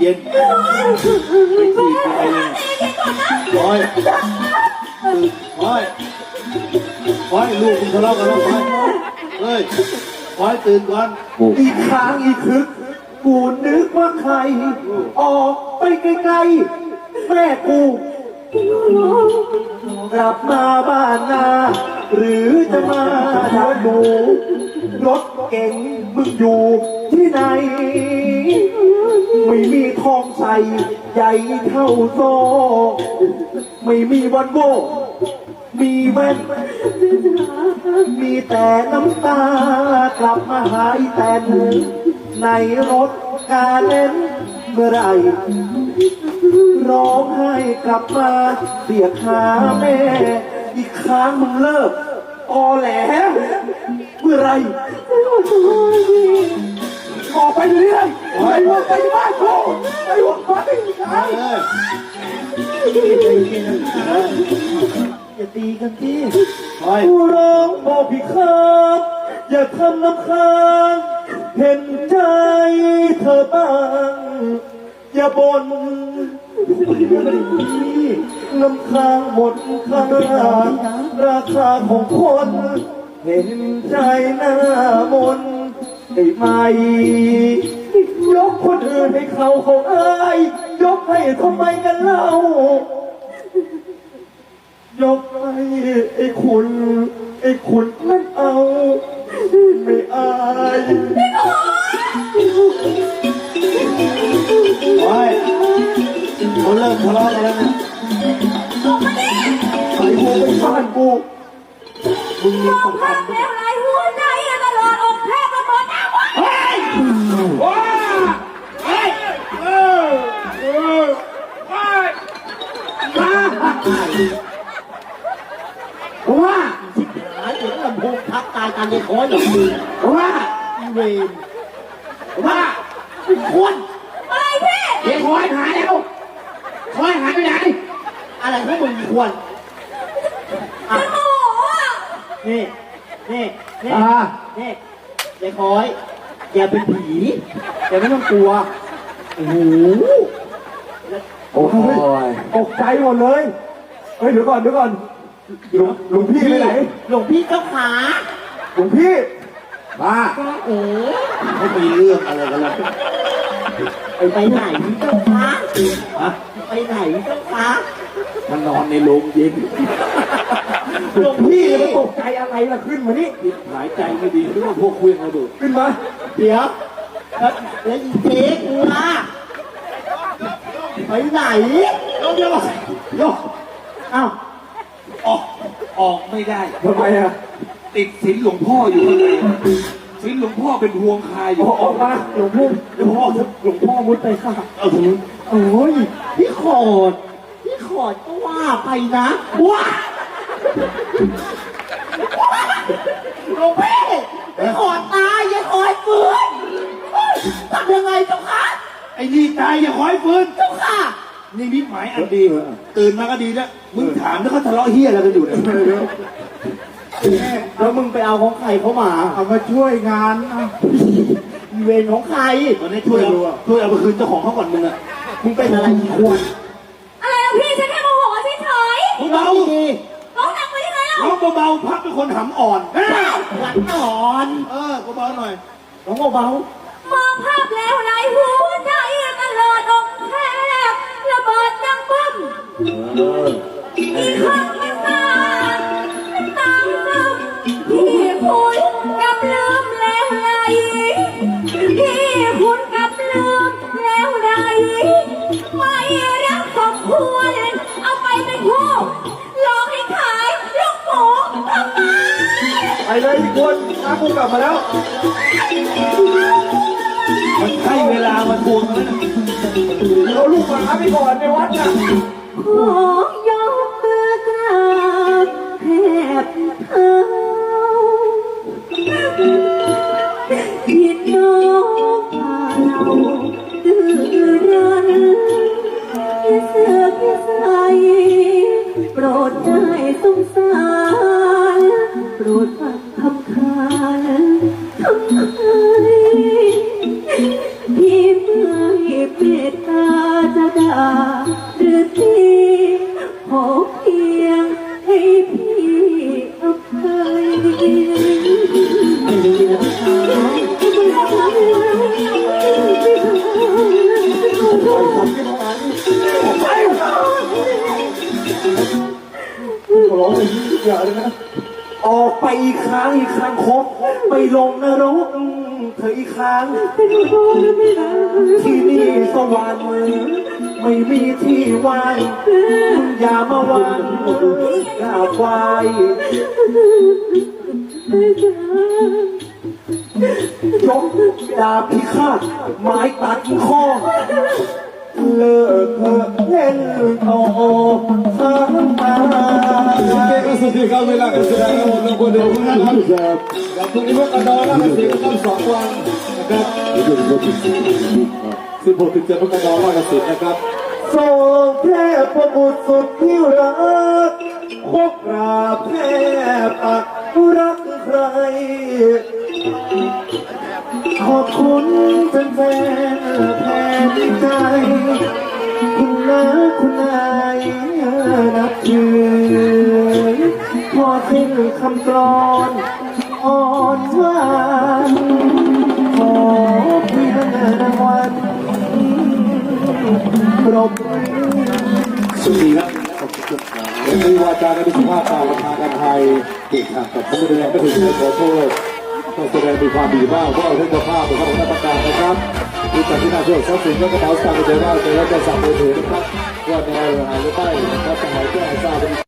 เย็นๆไม่ตีไปเลยคอยคอยคอยลูกคุณทะเลาะกันแล้วคอยเฮ้ยคอยตื่นก่อนอีกครั้งอีกคึกกูนึกว่าใคร ออกไปไกลๆแม่กูกลับมาบ้านนา หรือจะมาทำหนูรถเก๋งมึงอยู่ที่ไหน ไม่มีทองใสใหญ่เท่าโซไม่มีวันโบ มีแว่นมีแต่น้ำตากลับมาหายแต่นในรถกาเล่นเมื่อไรร้องไห้กลับมาเรียกหาแม่ อีกครั้งมึงเลิกออแหลเมื่อไรอ อกไปเรื่อยไปวะไปบ้านกูไปวะไปเอ้ยอย่าตีกันที่ผู้ร้องบอกพี่ครับอย่าทำน้ำค้างเห็นใจเธอบ้าง อย่าบ่นน้ำค้างหมดค่าราคาของคน เห็นใจหน้ามน ได้ไหมยกคนอื่นให้เขาเขาเอ้ยยกให้ทำไมกันเล่ายกให้ไอ้คุณ ไอ้คุณนั่นเอา ไม่อายคอยเขาเลิกทะเลาะกันแล้วเนี่ยใส่หัวไปบ้านกูมึงมีมองสำคัภาญพแล้วไรหัวใว้าเฮ้ยเออเออว้าว้าว่าหายถึงลำโพงทับตายกันในคอยอย่างนี้ว่าเวรว่าควรอะไรพี่เดี๋ยวคอยหายแล้วคอยหายไปไหนอะไรของมึงควรฉันโมโหอะนี่นี่นี่นี่ยายคอย แกเป็นผีแกไม่ต้องกลัว โอ้โหโอ้ยตกใจหมดเลย เฮ้ยเดี๋ยวก่อนเดี๋ยวก่อนหลวงหลวงพี่ไปไหนหลวงพี่เจ้าขาหลวงพี่บ้าเอ๋ไม่มีเรื่องอะไรกันแล้ว ไปไหนเจ้าคะฮะไปไหนเจ้าคะมันนอนในโรงเย็นหลวงพี่จะมาตกใจอะไรล่ะขึ้นมานี่หายใจไม่ดีนึกว่าพวกเครื่องระเบิดขึ้นมา เดี๋ยวแล้วแล้วอีเจ๊กูล่ะไปไหนเดี๋ยวเดี๋ยวเดี๋ยวอ้าวออกออกไม่ได้ทำไมอะติดศีลหลวงพ่ออยู่ข้างใน ศีลหลวงพ่อเป็นพวงคายอยู่ออกออกมาหลวงพี่เดี๋ยวพ่อหลวงพ่อมุดไปค่ะเอาถึงโอ้ยพี่ขอดพี่ขอดก็ว่าไปนะว้าหลวงพี่พี่ขอดตายอย่าคอยฟื้นทำยังไงเจ้าคะไอ้นี่ตายอย่าคอยฟื้นเจ้าค่ะนี่มิตหมายอันดีตื่นมาก็ดีแล้วมึงถามแล้วเขาทะเลาะเฮียอะไรกันอยู่เนี่ย แล้วมึงไปเอาของใครเข้ามาเอามาช่วยงานอะอีเวรของใครตอนนี้ช่วยเอาช่วยเอาไปคืนเจ้าของเขาก่อนมึงอะมึงเป็นอะไรอีกควรอะไรนะพี่ฉันแค่โมโหเฉยเบาดีๆร้องดังไปยังไงๆเล่าน้องเบาๆพักเป็นคนหำอ่อนหลังนอน เออเบาๆหน่อยน้องเบามองภาพแล้วไรหั ไปเลยอีกคนน้ากูกลับมาแล้ว มันใช่เวลามาทวงแล้วนะเอาลูกมาไปก่อนในวัดน่ะ ขอ ออกไปอีกครั้งอีกครั้งครบไปลงนรกเธออีกครั้งที่นี่สวรรค์ ไม่มีที่วางมึงอย่ามาหวันกราบไหวยกดาบพิฆาตไม้ตัดคอเลิกเถอะเล่นโต่อทั้งตาเก่งสุดที่เขาเวลาการแสดงทั้งเราควรเดินขึ้นะครับกับทุกนิพกระดอนและเสียงทั้งสองวันนะครับ สิบหกถึงเจ็ดพกระดอนละเสียงนะครับทรงแพร่ประบุตรสุดที่รักพกราบแพร่ปักรักใคร ขอบคุณเป็นแฟนแทนใจ คุณน้าคุณนายนับถือพอสิ้นคำกรอนอ่อนหวา รบมือสุดีครับมีวาจาในสุภาพตาประธานกันไทยติดขัดกับผมแสดงก็ถึงขอโทษต้องแสดงมีความดีบ้างเพราะเราเจ้าภาพเป็นข้าระการนะครับที่จัดที่น่าเชื่อทรัพย์สินและกระเป๋าสตางค์เจอว่าเจอแล้วจะสั่งมือถือนะครับว่าในวหรือไม่นะครับ